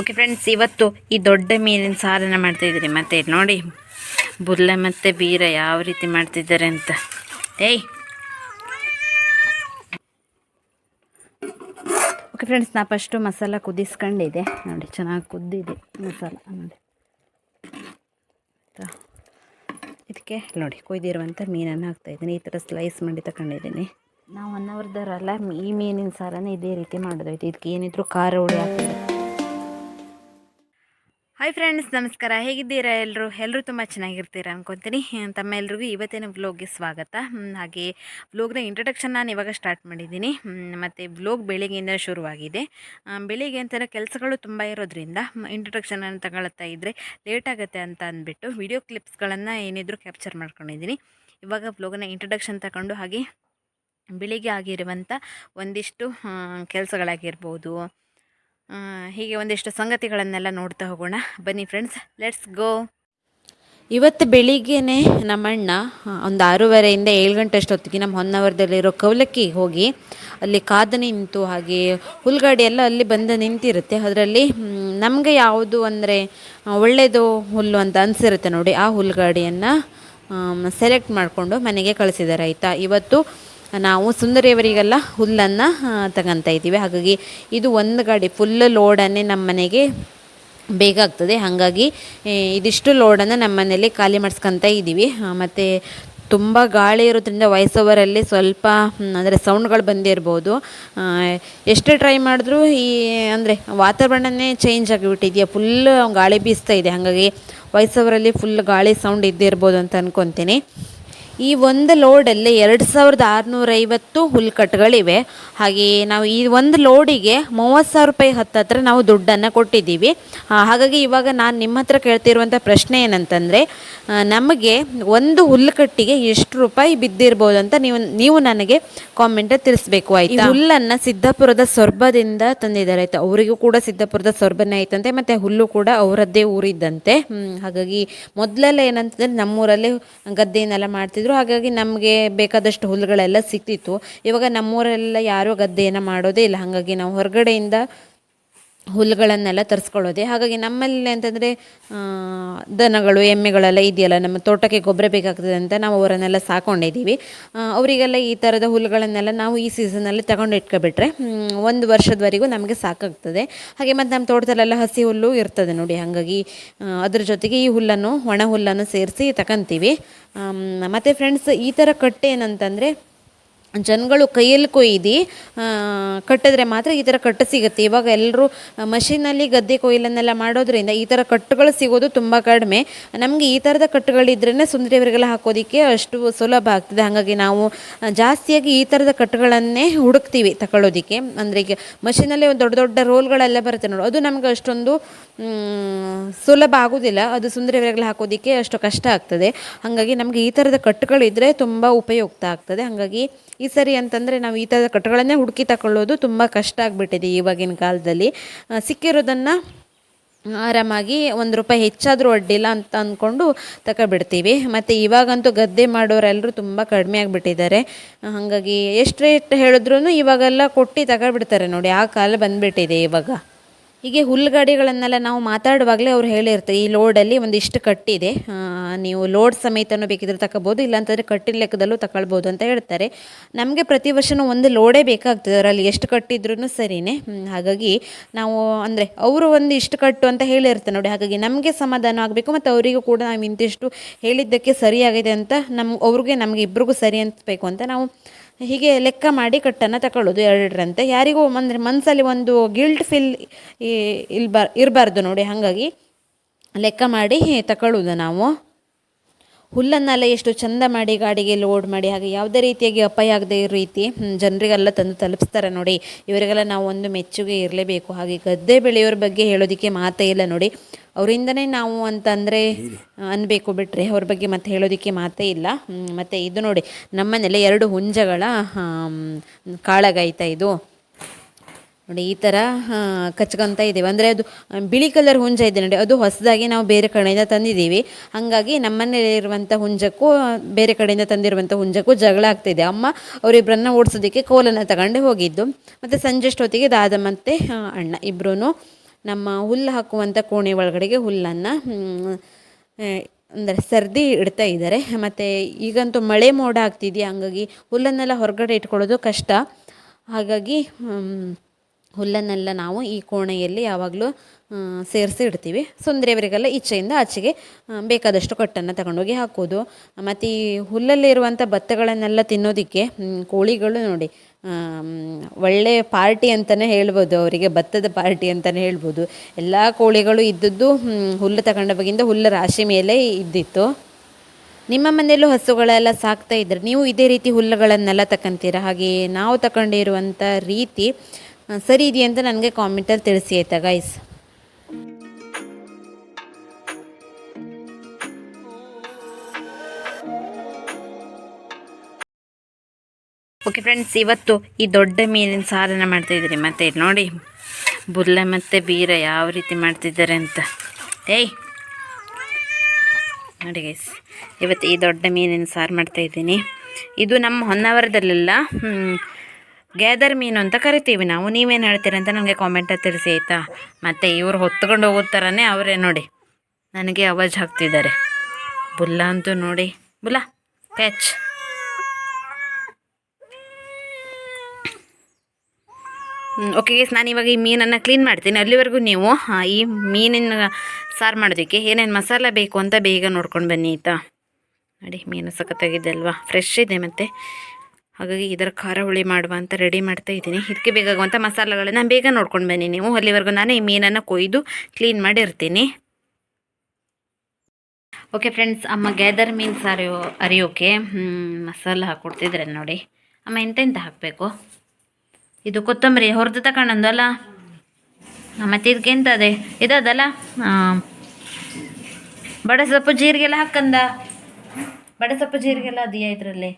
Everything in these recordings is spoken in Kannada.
ಓಕೆ ಫ್ರೆಂಡ್ಸ್ ಇವತ್ತು ಈ ದೊಡ್ಡ ಮೀನಿನ ಸಾರನ್ನ ಮಾಡ್ತಾಯಿದ್ದೀನಿ ಮತ್ತೆ ನೋಡಿ, ಬುರ್ಲೆ ಮತ್ತು ಬೀರ ಯಾವ ರೀತಿ ಮಾಡ್ತಿದ್ದಾರೆ ಅಂತ. ಏಯ್! ಓಕೆ ಫ್ರೆಂಡ್ಸ್ ನಾ ಫಸ್ಟು ಮಸಾಲ ಕುದಿಸ್ಕೊಂಡಿದೆ ನೋಡಿ, ಚೆನ್ನಾಗಿ ಕುದ್ದಿದೆ ಮಸಾಲ. ನೋಡಿ? ಇದಕ್ಕೆ ನೋಡಿ ಕೊಯ್ದಿರುವಂಥ ಮೀನನ್ನು ಹಾಕ್ತಾಯಿದ್ದೀನಿ ಈ ಥರ ಸ್ಲೈಸ್ ಮಾಡಿ ತಗೊಂಡಿದ್ದೀನಿ ನಾವು ಒನ್ ಈ ಮೀನಿನ ಸಾರನ್ನು ಇದೇ ರೀತಿ ಮಾಡೋದಾಯ್ತು ಇದಕ್ಕೆ ಏನಿದ್ರು ಖಾರ ಹುಳಿ ಹಾಕ್ತಾರೆ ಹಾಯ್ ಫ್ರೆಂಡ್ಸ್ ನಮಸ್ಕಾರ. ಹೇಗಿದ್ದೀರಾ ಎಲ್ಲರೂ ಎಲ್ಲರೂ ತುಂಬ ಚೆನ್ನಾಗಿರ್ತೀರ ಅನ್ಕೊತೀನಿ. ತಮ್ಮ ಎಲ್ರಿಗೂ ಇವತ್ತಿನ ವ್ಲೋಗ್ಗೆ ಸ್ವಾಗತ. ಹಾಗೆ ವ್ಲೋಗ್ನ ಇಂಟ್ರಡಕ್ಷನ್ ನಾನು ಇವಾಗ ಸ್ಟಾರ್ಟ್ ಮಾಡಿದ್ದೀನಿ. ಮತ್ತು ವ್ಲೋಗ್ ಬೆಳಿಗ್ಗೆಯಿಂದ ಶುರುವಾಗಿದೆ. ಬೆಳಿಗ್ಗೆ ಅಂತಾರೆ ಕೆಲಸಗಳು ತುಂಬ ಇರೋದ್ರಿಂದ ಇಂಟ್ರಡಕ್ಷನನ್ನು ತಗೊಳ್ತಾ ಇದ್ದರೆ ಲೇಟ್ ಆಗುತ್ತೆ ಅಂತ ಅಂದ್ಬಿಟ್ಟು ವಿಡಿಯೋ ಕ್ಲಿಪ್ಸ್ಗಳನ್ನು ಏನಿದ್ರು ಕ್ಯಾಪ್ಚರ್ ಮಾಡ್ಕೊಂಡಿದ್ದೀನಿ. ಇವಾಗ ವ್ಲೋಗ್ನ ಇಂಟ್ರಡಕ್ಷನ್ ತಗೊಂಡು ಹಾಗೆ ಬೆಳಿಗ್ಗೆ ಆಗಿರುವಂಥ ಒಂದಿಷ್ಟು ಕೆಲಸಗಳಾಗಿರ್ಬೋದು ಹೀಗೆ ಒಂದಿಷ್ಟು ಸಂಗತಿಗಳನ್ನೆಲ್ಲ ನೋಡ್ತಾ ಹೋಗೋಣ. ಬನ್ನಿ ಫ್ರೆಂಡ್ಸ್ ಲೆಟ್ಸ್ ಗೋ ಇವತ್ತು ಬೆಳಿಗ್ಗೆ ನಮ್ಮಣ್ಣ ಒಂದು ಆರೂವರೆಯಿಂದ ಏಳು ಗಂಟೆ ಅಷ್ಟೊತ್ತಿಗೆ ನಮ್ಮ ಹೊನ್ನಾವರದಲ್ಲಿರೋ ಕವಲಕ್ಕಿಗೆ ಹೋಗಿ ಅಲ್ಲಿ ಕಾದು ನಿಂತು ಹಾಗೆ ಹುಲ್ಗಾಡಿ ಎಲ್ಲ ಅಲ್ಲಿ ಬಂದು ನಿಂತಿರುತ್ತೆ. ಅದರಲ್ಲಿ ನಮಗೆ ಯಾವುದು ಅಂದರೆ ಒಳ್ಳೆಯದು ಹುಲ್ಲು ಅಂತ ಅನಿಸಿರುತ್ತೆ ನೋಡಿ. ಆ ಹುಲ್ಗಾಡಿಯನ್ನು ಸೆಲೆಕ್ಟ್ ಮಾಡಿಕೊಂಡು ಮನೆಗೆ ಕಳಿಸಿದ್ದಾರೆ, ಆಯಿತಾ? ಇವತ್ತು ನಾವು ಸುಂದರಿಯವರಿಗೆಲ್ಲ ಹುಲ್ಲನ್ನು ತಗೊತಾ ಇದ್ದೀವಿ. ಹಾಗಾಗಿ ಇದು ಒಂದು ಗಾಡಿ ಫುಲ್ ಲೋಡನ್ನೇ ನಮ್ಮ ಮನೆಗೆ ಬೇಕಾಗ್ತದೆ ಹಾಗಾಗಿ ಇದಿಷ್ಟು ಲೋಡನ್ನು ನಮ್ಮ ಮನೇಲಿ ಖಾಲಿ ಮಾಡಿಸ್ಕೊತ ಇದ್ದೀವಿ. ಮತ್ತು ತುಂಬ ಗಾಳಿ ಇರೋದ್ರಿಂದ ವಯಸ್ಸವರಲ್ಲಿ ಸ್ವಲ್ಪ ಅಂದರೆ ಸೌಂಡ್ಗಳು ಬಂದಿರ್ಬೋದು ಎಷ್ಟು ಟ್ರೈ ಮಾಡಿದ್ರೂ ಈ, ಅಂದರೆ ವಾತಾವರಣನೇ ಚೇಂಜ್ ಆಗಿಬಿಟ್ಟಿದೆಯಾ? ಫುಲ್ ಗಾಳಿ ಬೀಸ್ತಾ ಇದೆ. ಹಾಗಾಗಿ ವಯಸ್ಸವರಲ್ಲಿ ಫುಲ್ ಗಾಳಿ ಸೌಂಡ್ ಇದ್ದಿರ್ಬೋದು ಅಂತ ಅನ್ಕೊತೀನಿ. ಈ ಒಂದು ಲೋಡಲ್ಲಿ ಎರಡು ಸಾವಿರದ ಆರುನೂರೈವತ್ತು ಹುಲ್ಕಟ್ಟುಗಳಿವೆ ಹಾಗೆಯೇ ನಾವು ಈ ಒಂದು ಲೋಡಿಗೆ ಮೂವತ್ತು ಸಾವಿರ ರೂಪಾಯಿ ಹತ್ತತ್ರ ನಾವು ದುಡ್ಡನ್ನು ಕೊಟ್ಟಿದ್ದೀವಿ. ಹಾಗಾಗಿ ಇವಾಗ ನಾನು ನಿಮ್ಮ ಹತ್ರ ಕೇಳ್ತಿರುವಂಥ ಪ್ರಶ್ನೆ ಏನಂತಂದರೆ ನಮಗೆ ಒಂದು ಹುಲ್ಲುಕಟ್ಟಿಗೆ ಎಷ್ಟು ರೂಪಾಯಿ ಬಿದ್ದಿರ್ಬೋದು ಅಂತ ನೀವು ನೀವು ನನಗೆ ಕಾಮೆಂಟಲ್ಲಿ ತಿಳಿಸ್ಬೇಕು ಆಯ್ತಾ? ಈ ಹುಲ್ಲನ್ನು ಸಿದ್ದಾಪುರದ ಸೊರ್ಬದಿಂದ ತಂದಿದ್ದಾರೆ ಆಯ್ತಾ? ಅವರಿಗೂ ಕೂಡ ಸಿದ್ದಾಪುರದ ಸೊರ್ಬನೇ ಆಯ್ತಂತೆ ಮತ್ತು ಹುಲ್ಲು ಕೂಡ ಅವರದ್ದೇ ಊರಿದ್ದಂತೆ. ಹ್ಮ್, ಹಾಗಾಗಿ ಮೊದಲೆಲ್ಲ ಏನಂತಂದರೆ ನಮ್ಮೂರಲ್ಲಿ ಗದ್ದೆಯನ್ನೆಲ್ಲ ಮಾಡ್ತಿದ್ರು. ಹಾಗಾಗಿ ನಮಗೆ ಬೇಕಾದಷ್ಟು ಹುಲ್ಲುಗಳೆಲ್ಲ ಸಿಕ್ತಿತ್ತು. ಇವಾಗ ನಮ್ಮೂರೆಲ್ಲ ಯಾರೂ ಗದ್ದೆಯನ್ನು ಮಾಡೋದೇ ಇಲ್ಲ. ಹಾಗಾಗಿ ನಾವು ಹೊರಗಡೆಯಿಂದ ಹುಲ್ಲುಗಳನ್ನೆಲ್ಲ ತರಿಸ್ಕೊಳ್ಳೋದೆ. ಹಾಗಾಗಿ ನಮ್ಮಲ್ಲಿ ಅಂತಂದರೆ ದನಗಳು, ಎಮ್ಮೆಗಳೆಲ್ಲ ಇದೆಯಲ್ಲ, ನಮ್ಮ ತೋಟಕ್ಕೆ ಗೊಬ್ಬರ ಬೇಕಾಗ್ತದೆ ಅಂತ ನಾವು ಅವರನ್ನೆಲ್ಲ ಸಾಕೊಂಡಿದ್ದೀವಿ. ಅವರಿಗೆಲ್ಲ ಈ ಥರದ ಹುಲ್ಲುಗಳನ್ನೆಲ್ಲ ನಾವು ಈ ಸೀಸನಲ್ಲಿ ತಗೊಂಡು ಇಟ್ಕೊಬಿಟ್ರೆ ಒಂದು ವರ್ಷದವರೆಗೂ ನಮಗೆ ಸಾಕಾಗ್ತದೆ. ಹಾಗೆ ಮತ್ತು ನಮ್ಮ ತೋಟದಲ್ಲೆಲ್ಲ ಹಸಿ ಹುಲ್ಲು ಇರ್ತದೆ ನೋಡಿ. ಹಾಗಾಗಿ ಅದ್ರ ಜೊತೆಗೆ ಈ ಹುಲ್ಲನ್ನು, ಒಣ ಹುಲ್ಲನ್ನು ಸೇರಿಸಿ ತಗೊಂತೀವಿ ಮತ್ತು ಫ್ರೆಂಡ್ಸ್ ಈ ಥರ ಕಟ್ಟೆ ಏನಂತಂದರೆ ಜನಗಳು ಕೈಯಲ್ಲಿ ಕೊಯ್ದು ಕಟ್ಟಿದ್ರೆ ಮಾತ್ರ ಈ ಥರ ಕಟ್ಟು ಸಿಗುತ್ತೆ. ಇವಾಗ ಎಲ್ಲರೂ ಮಷಿನಲ್ಲಿ ಗದ್ದೆ ಕೊಯ್ಲನ್ನೆಲ್ಲ ಮಾಡೋದ್ರಿಂದ ಈ ಥರ ಕಟ್ಟುಗಳು ಸಿಗೋದು ತುಂಬ ಕಡಿಮೆ. ನಮಗೆ ಈ ಥರದ ಕಟ್ಟುಗಳಿದ್ರೇ ಸುಂದರಿಯವರಿಗೆಲ್ಲ ಹಾಕೋದಕ್ಕೆ ಅಷ್ಟು ಸುಲಭ ಆಗ್ತದೆ. ಹಾಗಾಗಿ ನಾವು ಜಾಸ್ತಿಯಾಗಿ ಈ ಥರದ ಕಟ್ಟುಗಳನ್ನೇ ಹುಡುಕ್ತೀವಿ ತಗೊಳ್ಳೋದಕ್ಕೆ ಅಂದರೆ ಈಗ ಮಷಿನಲ್ಲಿ ಒಂದು ದೊಡ್ಡ ದೊಡ್ಡ ರೋಲ್ಗಳೆಲ್ಲ ಬರುತ್ತೆ ನೋಡು. ಅದು ನಮ್ಗೆ ಅಷ್ಟೊಂದು ಸುಲಭ ಆಗೋದಿಲ್ಲ. ಅದು ಸುಂದರಿಯವರಿಗೆಲ್ಲ ಹಾಕೋದಕ್ಕೆ ಅಷ್ಟು ಕಷ್ಟ ಆಗ್ತದೆ. ಹಾಗಾಗಿ ನಮಗೆ ಈ ಥರದ ಕಟ್ಟುಗಳಿದ್ದರೆ ತುಂಬ ಉಪಯುಕ್ತ ಆಗ್ತದೆ. ಹಾಗಾಗಿ ಸರಿ ಅಂತಂದರೆ ನಾವು ಈ ಥರದ ಕಟ್ಟುಗಳನ್ನೇ ಹುಡುಕಿ ತಗೊಳ್ಳೋದು ತುಂಬ ಕಷ್ಟ ಆಗಿಬಿಟ್ಟಿದೆ ಇವಾಗಿನ ಕಾಲದಲ್ಲಿ. ಸಿಕ್ಕಿರೋದನ್ನು ಆರಾಮಾಗಿ ಒಂದು ರೂಪಾಯಿ ಹೆಚ್ಚಾದರೂ ಅಡ್ಡಿಲ್ಲ ಅಂತ ಅಂದ್ಕೊಂಡು ತಗೊಬಿಡ್ತೀವಿ ಮತ್ತು ಇವಾಗಂತೂ ಗದ್ದೆ ಮಾಡೋರೆಲ್ಲರೂ ತುಂಬ ಕಡಿಮೆ ಆಗಿಬಿಟ್ಟಿದ್ದಾರೆ. ಹಾಗಾಗಿ ಎಷ್ಟು ರೇಟ್ ಹೇಳಿದ್ರೂ ಇವಾಗೆಲ್ಲ ಕೊಟ್ಟು ತಗೊಬಿಡ್ತಾರೆ ನೋಡಿ, ಆ ಕಾಲ ಬಂದುಬಿಟ್ಟಿದೆ ಇವಾಗ. ಹೀಗೆ ಹುಲ್ಲುಗಾಡಿಗಳನ್ನೆಲ್ಲ ನಾವು ಮಾತಾಡುವಾಗಲೇ ಅವ್ರು ಹೇಳಿರ್ತಾರೆ, ಈ ಲೋಡಲ್ಲಿ ಒಂದಿಷ್ಟು ಕಟ್ಟಿದೆ. ನೀವು ಲೋಡ್ ಸಮೇತನೂ ಬೇಕಿದ್ರೆ ತಗೋಬೋದು ಇಲ್ಲಾಂತಂದರೆ ಕಟ್ಟಿನ ಲೆಕ್ಕದಲ್ಲೂ ತಗೊಳ್ಬೋದು ಅಂತ ಹೇಳ್ತಾರೆ. ನಮಗೆ ಪ್ರತಿ ವರ್ಷವೂ ಒಂದು ಲೋಡೇ ಬೇಕಾಗ್ತದೆ, ಅದರಲ್ಲಿ ಎಷ್ಟು ಕಟ್ಟಿದ್ರೂ ಸರಿನೇ. ಹಾಗಾಗಿ ನಾವು ಅಂದರೆ ಅವರು ಒಂದು ಇಷ್ಟು ಕಟ್ಟು ಅಂತ ಹೇಳಿರ್ತಾರೆ ನೋಡಿ, ಹಾಗಾಗಿ ನಮಗೆ ಸಮಾಧಾನ ಆಗಬೇಕು ಮತ್ತು ಅವರಿಗೂ ಕೂಡ ನಾವು ಇಂತಿಷ್ಟು ಹೇಳಿದ್ದಕ್ಕೆ ಸರಿಯಾಗಿದೆ ಅಂತ ನಮ್ಮ ಅವ್ರಿಗೆ ನಮಗೆ ಇಬ್ಬರಿಗೂ ಸರಿ ಅನಿಸ್ಬೇಕು ಅಂತ ನಾವು ಹೀಗೆ ಲೆಕ್ಕ ಮಾಡಿ ಕಟ್ಟನ್ನು ತಗೊಳ್ಳೋದು ಎರಡರಂತೆ. ಯಾರಿಗೂ ಅಂದರೆ ಮನಸ್ಸಲ್ಲಿ ಒಂದು ಗಿಲ್ಟ್ ಫೀಲ್ ಇಲ್ಬಾರ್ ಇರಬಾರ್ದು ನೋಡಿ, ಹಾಗಾಗಿ ಲೆಕ್ಕ ಮಾಡಿ ತಗೊಳ್ಳೋದು ನಾವು. ಹುಲ್ಲನ್ನೆಲ್ಲ ಎಷ್ಟು ಚಂದ ಮಾಡಿ ಗಾಡಿಗೆ ಲೋಡ್ ಮಾಡಿ, ಹಾಗೆ ಯಾವುದೇ ರೀತಿಯಾಗಿ ಅಪಾಯ ಆಗದೆ ಇರೋ ರೀತಿ ಜನರಿಗೆಲ್ಲ ತಂದು ತಲುಪಿಸ್ತಾರೆ ನೋಡಿ. ಇವರಿಗೆಲ್ಲ ನಾವು ಒಂದು ಮೆಚ್ಚುಗೆ ಇರಲೇಬೇಕು. ಹಾಗೆ ಗದ್ದೆ ಬೆಳೆಯೋರ ಬಗ್ಗೆ ಹೇಳೋದಕ್ಕೆ ಮಾತೇ ಇಲ್ಲ ನೋಡಿ. ಅವರಿಂದನೇ ನಾವು ಅಂತಂದರೆ ಅನ್ಬೇಕು ಬಿಟ್ಟರೆ ಅವ್ರ ಬಗ್ಗೆ ಮತ್ತೆ ಹೇಳೋದಕ್ಕೆ ಮಾತೇ ಇಲ್ಲ. ಮತ್ತು ಇದು ನೋಡಿ ನಮ್ಮನೇಲಿ ಎರಡು ಹುಂಜಗಳ ಕಾಳಗಾಯ್ತಾ ಇದು. ನೋಡಿ ಈ ಥರ ಕಚ್ಕೊತ ಇದ್ದೀವಿ. ಅಂದರೆ ಅದು ಬಿಳಿ ಕಲರ್ ಹುಂಜ ಇದೆ ನೋಡಿ ಅದು ಹೊಸದಾಗಿ ನಾವು ಬೇರೆ ಕಡೆಯಿಂದ ತಂದಿದ್ದೀವಿ. ಹಾಗಾಗಿ ನಮ್ಮನೇಲಿರುವಂಥ ಹುಂಜಕ್ಕೂ ಬೇರೆ ಕಡೆಯಿಂದ ತಂದಿರುವಂಥ ಹುಂಜಕ್ಕೂ ಜಗಳ ಆಗ್ತಿದೆ ಅಮ್ಮ ಅವರಿಬ್ಬರನ್ನ ಓಡಿಸೋದಕ್ಕೆ ಕೋಲನ್ನು ತಗೊಂಡು ಹೋಗಿದ್ದು. ಮತ್ತು ಸಂಜೆ ಅಷ್ಟೊತ್ತಿಗೆ ದಾದ ಮತ್ತು ಅಣ್ಣ ಇಬ್ಬರೂ ನಮ್ಮ ಹುಲ್ಲು ಹಾಕುವಂಥ ಕೋಣೆ ಒಳಗಡೆಗೆ ಹುಲ್ಲನ್ನು ಅಂದರೆ ಸರ್ದಿ ಇಡ್ತಾ ಇದ್ದಾರೆ. ಮತ್ತು ಈಗಂತೂ ಮಳೆ ಮೋಡ ಆಗ್ತಿದೆಯಾ? ಹಂಗಾಗಿ ಹುಲ್ಲನ್ನೆಲ್ಲ ಹೊರಗಡೆ ಇಟ್ಕೊಳ್ಳೋದು ಕಷ್ಟ. ಹಾಗಾಗಿ ಹುಲ್ಲನ್ನೆಲ್ಲ ನಾವು ಈ ಕೋಣೆಯಲ್ಲಿ ಯಾವಾಗಲೂ ಸೇರಿಸಿ ಇಡ್ತೀವಿ. ಸುಂದರಿಯವರಿಗೆಲ್ಲ ಈಚೆಯಿಂದ ಆಚೆಗೆ ಬೇಕಾದಷ್ಟು ಕಟ್ಟನ್ನು ತಗೊಂಡೋಗಿ ಹಾಕೋದು. ಮತ್ತು ಈ ಹುಲ್ಲಲ್ಲಿರುವಂಥ ಭತ್ತಗಳನ್ನೆಲ್ಲ ತಿನ್ನೋದಕ್ಕೆ ಕೋಳಿಗಳು ನೋಡಿ ಆಮ್, ಒಳ್ಳೆ ಪಾರ್ಟಿ ಅಂತಲೇ ಹೇಳ್ಬೋದು ಅವರಿಗೆ ಭತ್ತದ ಪಾರ್ಟಿ ಅಂತಲೇ ಹೇಳ್ಬೋದು. ಎಲ್ಲ ಕೋಳಿಗಳು ಇದ್ದದ್ದು ಹುಲ್ಲು ತಗೊಂಡ ಬಗಿಂದ ಹುಲ್ಲು ರಾಶಿ ಮೇಲೆ ಇದ್ದಿತ್ತು. ನಿಮ್ಮ ಮನೆಯಲ್ಲೂ ಹಸುಗಳೆಲ್ಲ ಸಾಕ್ತಾ ಇದ್ದರೆ ನೀವು ಇದೇ ರೀತಿ ಹುಲ್ಲುಗಳನ್ನೆಲ್ಲ ತಗೊಂತೀರಾ ಹಾಗೆ ನಾವು ತಗೊಂಡಿರುವಂಥ ರೀತಿ ಸರಿ ಇದೆಯಂತ ನನಗೆ ಕಾಮೆಂಟಲ್ಲಿ ತಿಳಿಸಿ ಆಯಿತಾ ಗೈಸ್ ಓಕೆ ಫ್ರೆಂಡ್ಸ್ ಇವತ್ತು ಈ ದೊಡ್ಡ ಮೀನಿನ ಸಾರನ್ನು ಮಾಡ್ತಾಯಿದ್ದೀರಿ ಮತ್ತು ನೋಡಿ ಬುಲ್ಲ ಮತ್ತು ಬೀರ ಯಾವ ರೀತಿ ಮಾಡ್ತಿದ್ದಾರೆ ಅಂತ. ಏಯ್! ನೋಡಿ ಗೈಸ್ ಇವತ್ತು ಈ ದೊಡ್ಡ ಮೀನಿನ ಸಾರು ಮಾಡ್ತಾಯಿದ್ದೀನಿ ಇದು ನಮ್ಮ ಹೊನ್ನಾವರದಲ್ಲೆಲ್ಲ ಗ್ಯಾದರ್ ಮೀನು ಅಂತ ಕರಿತೀವಿ ನಾವು. ನೀವೇನು ಹೇಳ್ತೀರಂತ ನನಗೆ ಕಾಮೆಂಟಲ್ಲಿ ತಿಳಿಸಿ, ಆಯಿತಾ? ಮತ್ತು ಇವರು ಹೊತ್ಕೊಂಡು ಹೋಗೋ ಥರನೇ ಅವರೇ ನೋಡಿ. ನನಗೆ ಅವಾಜ್ ಹಾಕ್ತಿದ್ದಾರೆ. ಬುಲ್ಲ ಅಂತೂ ನೋಡಿ. ಬುಲ್ಲ ಕ್ಯಾಚ್ ಓಕೆ ನಾನು ಇವಾಗ ಈ ಮೀನನ್ನು ಕ್ಲೀನ್ ಮಾಡ್ತೀನಿ. ಅಲ್ಲಿವರೆಗೂ ನೀವು ಈ ಮೀನಿನ ಸಾರು ಮಾಡೋದಕ್ಕೆ ಏನೇನು ಮಸಾಲ ಬೇಕು ಅಂತ ಬೇಗ ನೋಡ್ಕೊಂಡು ಬನ್ನಿ, ಆಯಿತಾ? ನೋಡಿ, ಮೀನು ಸಖತ್ತಾಗಿದೆ ಅಲ್ವಾ? ಫ್ರೆಶ್ ಇದೆ ಮತ್ತು. ಹಾಗಾಗಿ ಇದರ ಖಾರ ಹುಳಿ ಮಾಡುವ ಅಂತ ರೆಡಿ ಮಾಡ್ತಾ ಇದ್ದೀನಿ. ಇದಕ್ಕೆ ಬೇಕಾಗುವಂಥ ಮಸಾಲೆಗಳನ್ನ ಬೇಗ ನೋಡ್ಕೊಂಡು ಬನ್ನಿ ನೀವು. ಅಲ್ಲಿವರೆಗೂ ನಾನು ಈ ಮೀನನ್ನು ಕೊಯ್ದು ಕ್ಲೀನ್ ಮಾಡಿರ್ತೀನಿ. ಓಕೆ ಫ್ರೆಂಡ್ಸ್ ಅಮ್ಮ ಗ್ಯಾದರ್ ಮೀನು ಸಾರು ಅರಿಯೋಕೆ ಮಸಾಲ ಹಾಕ್ಕೊಡ್ತಿದ್ರೆ ನೋಡಿ. ಅಮ್ಮ, ಎಂತೆಂತ ಹಾಕಬೇಕು? ಇದು ಕೊತ್ತಂಬರಿ ಹೊರತು ಅಲ್ಲ ಆ, ಮತ್ತೆ ಇದಕ್ಕೆ ಎಂತ ಅದೇ ಇದದಲ್ಲ ಬಡಸೊಪ್ಪು ಜೀರಿಗೆ ಎಲ್ಲ ಹಾಕಂದ? ಬಡಸೊಪ್ಪು ಜೀರಿಗೆ ಎಲ್ಲ ಅದೆಯಾ ಇದರಲ್ಲಿ?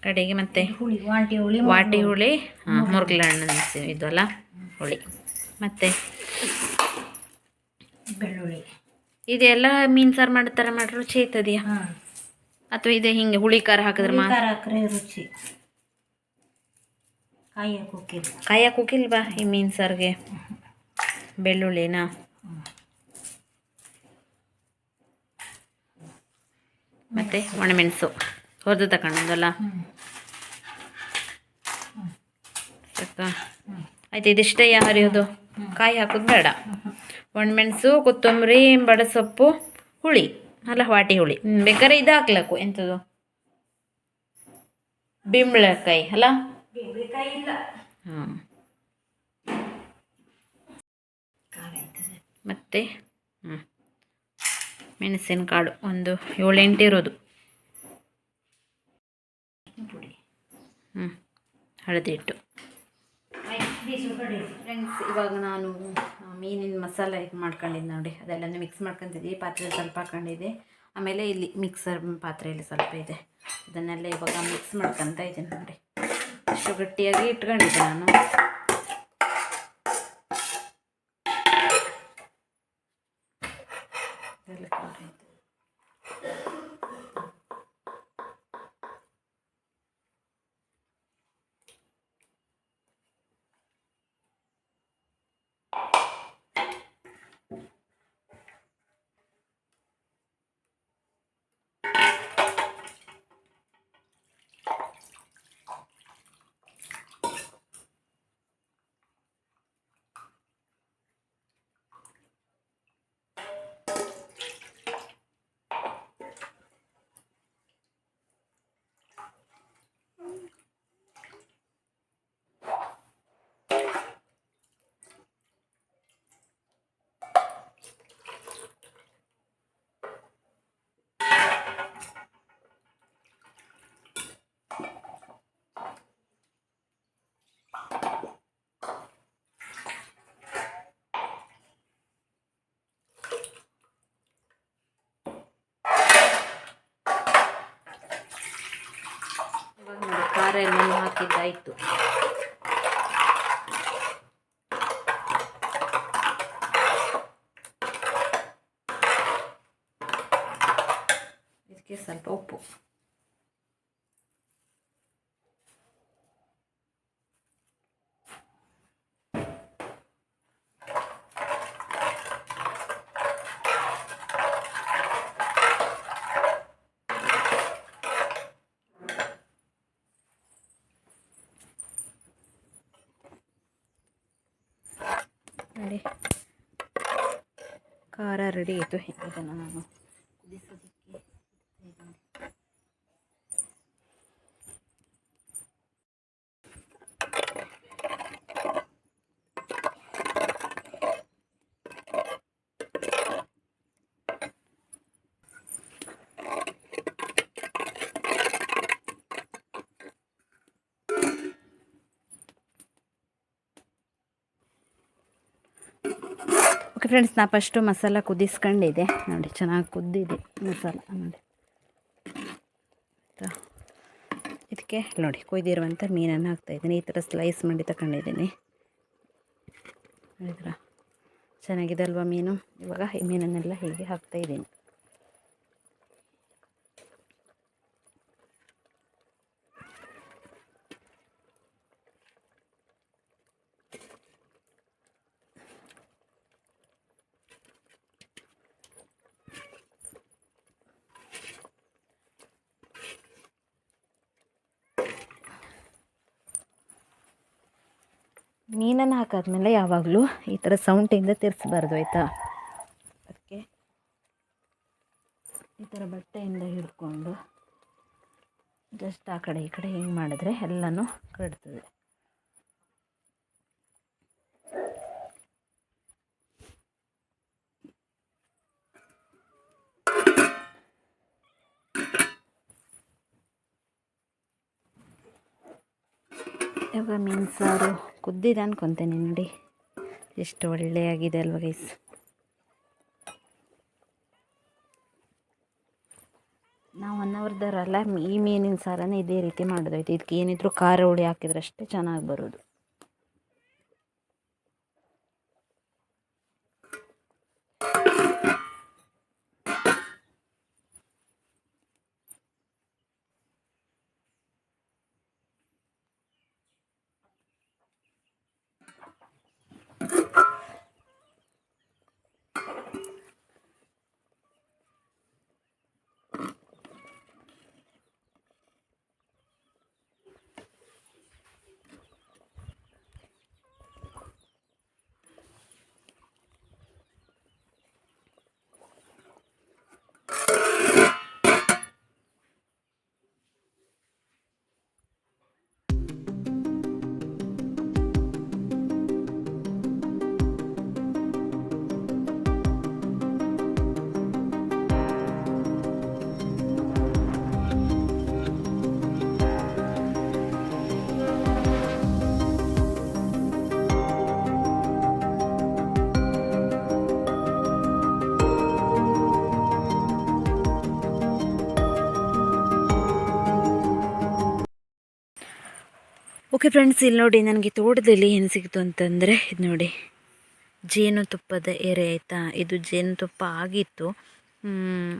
ಕಡೆಗೆ ಮತ್ತೆ ಹುಳಿ ಹುಳಿ ವಾಟಿ ಹುಳಿ ಮುರುಗಲ ಹಣ್ಣು ಇದು ಅಲ್ಲ ಹುಳಿ. ಮತ್ತೆ ಬೆಳ್ಳುಳ್ಳಿ. ಇದೆಲ್ಲ ಮೀನು ಸಾರು ಮಾಡೋ ಥರ ಮಾಡ್ರೆ ರುಚಿ ಆಯ್ತದೆಯಾ? ಅಥವಾ ಇದೆ ಹಿಂಗೆ ಹುಳಿ ಖಾರ ಹಾಕಿದ್ರೆ ಮಾತ್ರ? ರುಚಿ. ಕಾಯಿ ಹಾಕೋಕಿಲ್ಲ ಕಾಯಿ ಹಾಕೋಕಿಲ್ವಾ ಈ ಮೀನು ಸಾರಿಗೆ ಬೆಳ್ಳುಳ್ಳಿನ ಮತ್ತೆ ಒಣಮೆಣಸು. ಹೊರದು ತಗೊಂಡಲ್ಲ ಸಾಕಾ ಆಯ್ತು, ಇದಿಷ್ಟೇ ಹರಿಯೋದು? ಕಾಯಿ ಹಾಕೋದು ಬೇಡ. ಒಣಮೆಣಸು, ಕೊತ್ತಂಬರಿ, ಬಡಸೊಪ್ಪು, ಹುಳಿ. ಅಲ್ಲ, ವಾಟಿ ಹುಳಿ. ಬೇಕಾದ್ರೆ ಇದು ಹಾಕ್ಲಕ್ಕು. ಎಂಥದ್ದು ಬಿಂಬಳಕಾಯಿ, ಅಲ್ಲ? ಇಲ್ಲ. ಹಾಂ ಆಯ್ತದೆ ಮತ್ತು? ಹ್ಞೂ ಮೆಣಸಿನ ಕಾಳು ಒಂದು ಏಳೆಂಟು ಇರೋದು. ಹ್ಞೂ ಹಳದಿ ಹಿಟ್ಟು ಫ್ರೆಂಡ್ಸ್ ಇವಾಗ ನಾನು ಮೀನಿನ ಮಸಾಲ ಇದು ಮಾಡ್ಕೊಂಡಿದ್ದೆ ನೋಡಿ. ಅದೆಲ್ಲ ಮಿಕ್ಸ್ ಮಾಡ್ಕೊಂತಿದ್ದೆ ಈ ಪಾತ್ರೆ ಸ್ವಲ್ಪ ಹಾಕೊಂಡಿದ್ದೆ. ಆಮೇಲೆ ಇಲ್ಲಿ ಮಿಕ್ಸರ್ ಪಾತ್ರೆಯಲ್ಲಿ ಸ್ವಲ್ಪ ಇದೆ. ಅದನ್ನೆಲ್ಲ ಇವಾಗ ಮಿಕ್ಸ್ ಮಾಡ್ಕೊತ ಇದ್ದೀನಿ ನೋಡಿ. ಇಷ್ಟು ಗಟ್ಟಿಯಾಗಿ ಇಟ್ಕೊಂಡಿದ್ದೆ ನಾನು ಇದೆಲ್ಲ ಖಾರ ಆಯ್ತು. ಇವಾಗ ನೋಡಿ ಖಾರ ಎಲ್ಲ ಹಾಕಿದ್ದಾಯಿತು ಇದಕ್ಕೆ ಸ್ವಲ್ಪ ಉಪ್ಪು ರೆಡಿ ಆಯಿತು ಇದನ್ನು ನಾನು ಓಕೆ ಫ್ರೆಂಡ್ಸ್ ನಾ ಫಸ್ಟು ಮಸಾಲ ಕುದಿಸ್ಕೊಂಡಿದೆ ನೋಡಿ, ಚೆನ್ನಾಗಿ ಕುದ್ದಿದೆ ಮಸಾಲ, ನೋಡಿ. ಆಯಿತಾ? ಇದಕ್ಕೆ ನೋಡಿ ಕೊಯ್ದಿರುವಂಥ ಮೀನನ್ನು ಹಾಕ್ತಾಯಿದ್ದೀನಿ ಈ ಥರ ಸ್ಲೈಸ್ ಮಾಡಿ ತಗೊಂಡಿದ್ದೀನಿ ನೋಡಿದ್ರಾ? ಚೆನ್ನಾಗಿದೆ ಅಲ್ವಾ ಮೀನು? ಇವಾಗ ಈ ಮೀನನ್ನೆಲ್ಲ ಹೀಗೆ ಹಾಕ್ತಾಯಿದ್ದೀನಿ ಮೀನನ್ನು ಹಾಕಾದ್ಮೇಲೆ ಯಾವಾಗಲೂ ಈ ಥರ ಸೌಂಟಿಂದ ತಿರ್ಸ್ಬಾರ್ದು, ಆಯಿತಾ? ಅದಕ್ಕೆ ಈ ಥರ ಬಟ್ಟೆಯಿಂದ ಹಿಡ್ಕೊಂಡು ಜಸ್ಟ್ ಆ ಕಡೆ ಈ ಕಡೆ ಹಿಂಗೆ ಮಾಡಿದ್ರೆ ಎಲ್ಲನೂ ಕಟ್ತದೆ ಇವಾಗ ಮೀನು ಸಾರು ಕುದ್ದಿದೆ ಅನ್ಕೊತೇನೆ, ನೋಡಿ. ಎಷ್ಟು ಒಳ್ಳೆಯಾಗಿದೆ ಅಲ್ವ ಗೈಸ್ ನಾವು ಒನ್ ಅವರ್ದಾರಲ್ಲ ಈ ಮೀನಿನ ಸಾರನ್ನು ಇದೇ ರೀತಿ ಮಾಡೋದಾಯ್ತು ಇದಕ್ಕೆ ಏನಿದ್ರು ಖಾರ ಹುಳಿ ಹಾಕಿದ್ರೆ ಅಷ್ಟೇ ಚೆನ್ನಾಗಿ ಬರೋದು. ಓಕೆ ಫ್ರೆಂಡ್ಸ್ ಇಲ್ಲಿ ನೋಡಿ ನನಗೆ ತೋಟದಲ್ಲಿ ಏನು ಸಿಕ್ತು ಅಂತಂದರೆ ಇದು ನೋಡಿ. ಜೇನುತುಪ್ಪದ ಎರೆ ಆಯಿತಾ? ಇದು ಜೇನುತುಪ್ಪ ಆಗಿತ್ತು.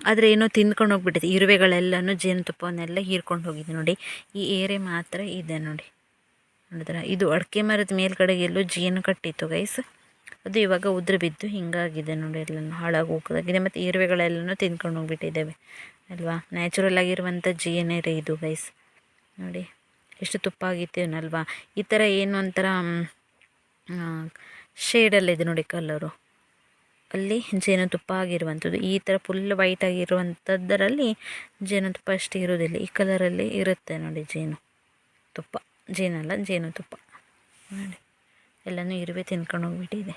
ಆದರೆ ಏನೋ ತಿಂದ್ಕೊಂಡು ಹೋಗ್ಬಿಟ್ಟಿದೆ. ಇರುವೆಗಳೆಲ್ಲನೂ ಜೇನುತುಪ್ಪವನ್ನೆಲ್ಲ ಹೀರ್ಕೊಂಡು ಹೋಗಿದೆ ನೋಡಿ. ಈ ಏರೆ ಮಾತ್ರ ಇದೆ ನೋಡಿ. ನೋಡಿದ್ರ? ಇದು ಅಡಿಕೆ ಮರದ ಮೇಲ್ಗಡೆಗೆ ಎಲ್ಲೋ ಜೇನು ಕಟ್ಟಿತ್ತು ಗೈಸ್ ಅದು ಇವಾಗ ಉದುರು ಬಿದ್ದು ಹಿಂಗಾಗಿದೆ ನೋಡಿ. ಎಲ್ಲನೂ ಹಾಳಾಗಿ ಹೋಗೋದಾಗಿದೆ. ಮತ್ತು ಇರುವೆಗಳೆಲ್ಲನೂ ತಿಂದ್ಕೊಂಡು ಹೋಗ್ಬಿಟ್ಟಿದ್ದಾವೆ. ಅಲ್ವಾ? ನ್ಯಾಚುರಲ್ ಆಗಿರುವಂಥ ಜೇನೇರೆ ಇದು ಗೈಸ್ ನೋಡಿ. ಎಷ್ಟು ತುಪ್ಪ ಆಗಿತ್ತೇನಲ್ವಾ ಈ ಥರ ಏನು ಒಂಥರ ಶೇಡಲ್ಲಿದೆ ನೋಡಿ ಕಲರು ಅಲ್ಲಿ ಜೇನುತುಪ್ಪ ಆಗಿರುವಂಥದ್ದು. ಈ ಥರ ಫುಲ್ ವೈಟ್ ಆಗಿರುವಂಥದ್ದರಲ್ಲಿ ಜೇನುತುಪ್ಪ ಅಷ್ಟು ಇರೋದಿಲ್ಲ ಈ ಕಲರಲ್ಲಿ ಇರುತ್ತೆ ನೋಡಿ ಜೇನು ತುಪ್ಪ. ಜೇನಲ್ಲ ಜೇನುತುಪ್ಪ ನೋಡಿ. ಎಲ್ಲನೂ ಇರುವೆ ತಿನ್ಕೊಂಡು ಹೋಗ್ಬಿಟ್ಟಿದೆ.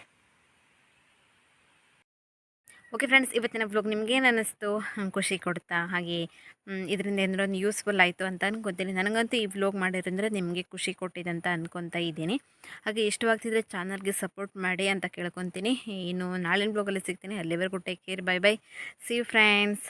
ಓಕೆ ಫ್ರೆಂಡ್ಸ್ ಇವತ್ತಿನ ಬ್ಲಾಗ್ ನಿಮ್ಗೇನು ಅನ್ನಿಸ್ತು ಖುಷಿ ಕೊಡ್ತಾ? ಹಾಗೆ ಇದರಿಂದ ಏನಾರ ಒಂದು ಯೂಸ್ಫುಲ್ ಆಯಿತು ಅಂತ ಅನ್ಕೊತೀನಿ. ನನಗಂತೂ ಈ ಬ್ಲಾಗ್ ಮಾಡಿರೋದ್ರೆ ನಿಮಗೆ ಖುಷಿ ಕೊಟ್ಟಿದೆ ಅಂತ ಅನ್ಕೊತಾ ಇದ್ದೀನಿ. ಹಾಗೆ ಇಷ್ಟವಾಗ್ತಿದ್ರೆ ಚಾನಲ್ಗೆ ಸಪೋರ್ಟ್ ಮಾಡಿ ಅಂತ ಕೇಳ್ಕೊತೀನಿ. ಇನ್ನು ನಾಳಿನ ಬ್ಲಾಗಲ್ಲಿ ಸಿಗ್ತೀನಿ. ಅಲ್ಲಿವರೆಗೂ take care bye bye see friends